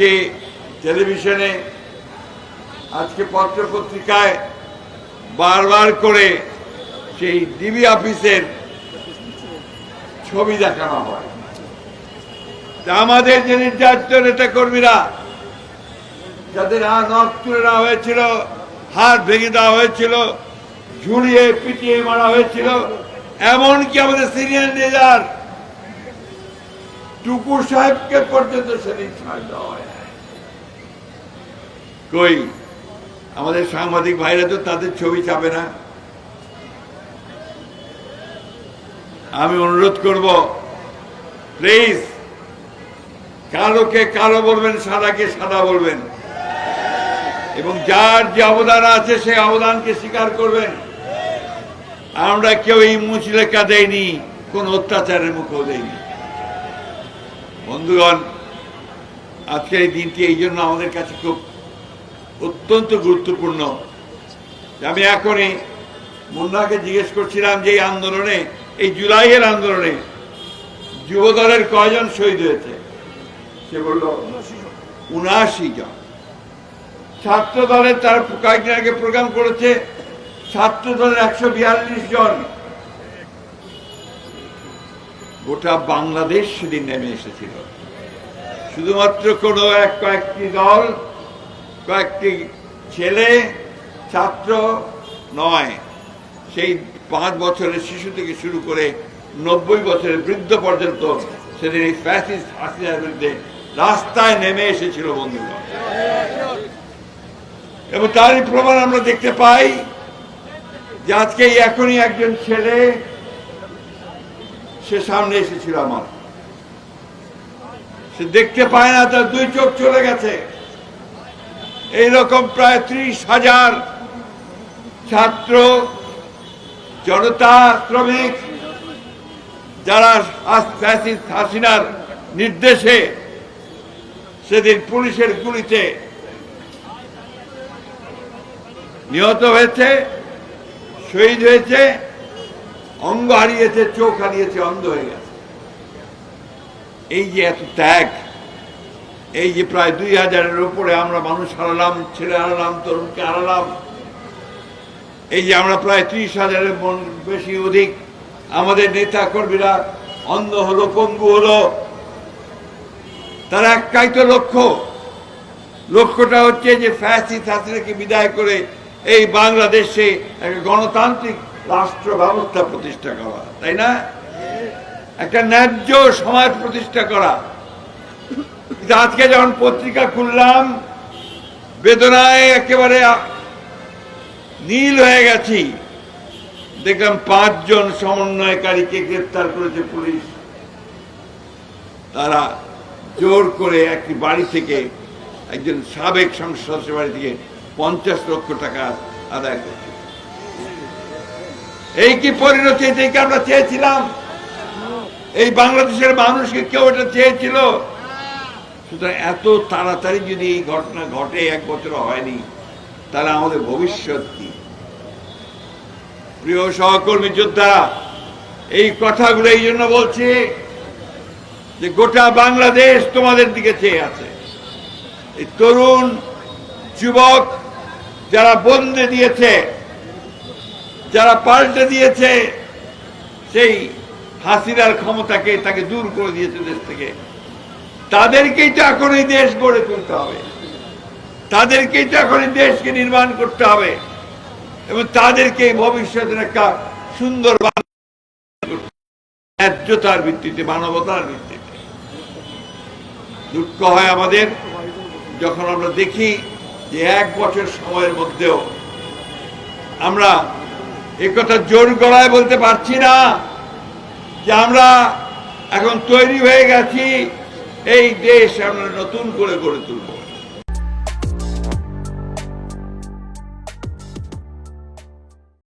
আজকে টেলিভিশনে, আজকে পত্রপত্রিকায় বারবার করে সেই ডিবি অফিসের ছবি দেখানো হয়। আমাদের যে নির্যাতিত নেতা কর্মীরা যাদের হাত নখ তুলে নেওয়া হয়েছিল, হাত ভেঙে দেওয়া হয়েছিল ঝুড়িয়ে পিটিয়ে মারা হয়েছিল, এমনকি আমাদের সিনিয়র লিডার টুকু সাহেবকে পর্যন্ত সেদিন ছাড় দেওয়া হয় কই? আমাদের সাংবাদিক ভাইরা তো তাদের ছবি চাবে না। আমি অনুরোধ করব প্লিজ কালোকে কালো বলবেন, সাদাকে সাদা বলবেন। এবং যার যে অবদান আছে সেই অবদানকে স্বীকার করবেন। আমরা কেউ এই মুচলেখা দেয়নি কোন অত্যাচারের মুখেও দেয়নি বন্ধুগণ, আজকের এই দিনটি এই জন্য আমাদের কাছে খুব অত্যন্ত গুরুত্বপূর্ণ। আমি এখনই মুন্নাকে জিজ্ঞেস করছিলাম যে এই আন্দোলনে, এই জুলাইয়ের আন্দোলনে যুবদলের কয়জন শহীদ হয়েছে? সে বলল, উনআশি জন। ছাত্র দলের তার কয়েকদিন আগে প্রোগ্রাম করেছে ছাত্র দলের একশো বিয়াল্লিশ জন। গোটা বাংলাদেশ সেদিন নেমে এসেছিল। শুধুমাত্র কোনো এক কয়েকটি দল, কয়েকটি ছেলে, ছাত্র নয়, সেই পাঁচ বছরের শিশু থেকে শুরু করে নব্বই বছরের বৃদ্ধ পর্যন্ত সেদিন এই ফ্যাসিস্ট হাসিনার বিরুদ্ধে রাস্তায় নেমে এসেছিল বন্ধুগণ। এবং তারই প্রমাণ আমরা দেখতে পাই যে আজকে এখনই একজন ছেলে সে সামনে এসেছিল আমার। সে দেখতে পায় না, তার দুই চোখ চলে গেছে। এইরকম প্রায় ত্রিশ হাজার ছাত্র, জনতা, শ্রমিক, যারা হাসিনার নির্দেশে সেদিন পুলিশের গুলিতে নিহত হয়েছে, শহীদ হয়েছে অঙ্গ হারিয়েছে, চোখ হারিয়েছে, অন্ধ হয়ে গেছে। এই যে এত ত্যাগ, এই যে প্রায় দুই হাজারের উপরে আমরা মানুষ হারালাম, ছেলে হারালাম, তরুণকে হারালাম, এই যে আমরা প্রায় ত্রিশ হাজারের বেশি অধিক, আমাদের নেতা কর্মীরা অন্ধ হলো, পঙ্গু হলো, তার একটাই তো লক্ষ্য। লক্ষ্যটা হচ্ছে যে ফ্যাসি হাসিনাকে বিদায় করে এই বাংলাদেশে একটা গণতান্ত্রিক রাষ্ট্র ব্যবস্থা প্রতিষ্ঠা করা, তাই না? একটা ন্যায্য সমাজ প্রতিষ্ঠা করা। আজকে যখন পত্রিকা খুললাম, বেদনায় একেবারে নীল হয়ে গেছি। দেখলাম পাঁচজন সমন্বয়কারীকে গ্রেপ্তার করেছে পুলিশ। তারা জোর করে একটি বাড়ি থেকে একজন সাবেক সংসদ সদস্যের বাড়ি থেকে পঞ্চাশ লক্ষ টাকা আদায় করছে। এই কি পরিণতি এটাই কি আমরা চেয়েছিলাম? এই বাংলাদেশের মানুষকে কেউ এটা চেয়েছিল? সুতরাং এত তাড়াতাড়ি যদি এই ঘটনা ঘটে, এক বছর হয়নি, তাহলে আমাদের ভবিষ্যৎ কি? প্রিয় সহকর্মী যোদ্ধা, এই কথাগুলো এই জন্য বলছি যে গোটা বাংলাদেশ তোমাদের দিকে চেয়ে আছে। এই তরুণ, যুবক, যারা বন্দে দিয়েছে যারা পাল্টে দিয়েছে, সেই হাসিনার ক্ষমতাকে তাকে দূর করে দিয়েছে দেশ থেকে। তাদেরকেই তো এখন এই দেশ গড়ে তুলতে হবে। তাদেরকেই তো এখন এই দেশকে নির্মাণ করতে হবে। এবং তাদেরকে ভবিষ্যতের একটা সুন্দর ন্যায্যতার ভিত্তিতে, মানবতার ভিত্তিতে। দুঃখ হয় আমাদের যখন আমরা দেখি যে এক বছর সময়ের মধ্যেও আমরা কথা জোর গলায় বলতে পারছি না যে আমরা এখন তৈরি হয়ে গেছি, এই দেশ আমরা নতুন করে গড়ে তুলব।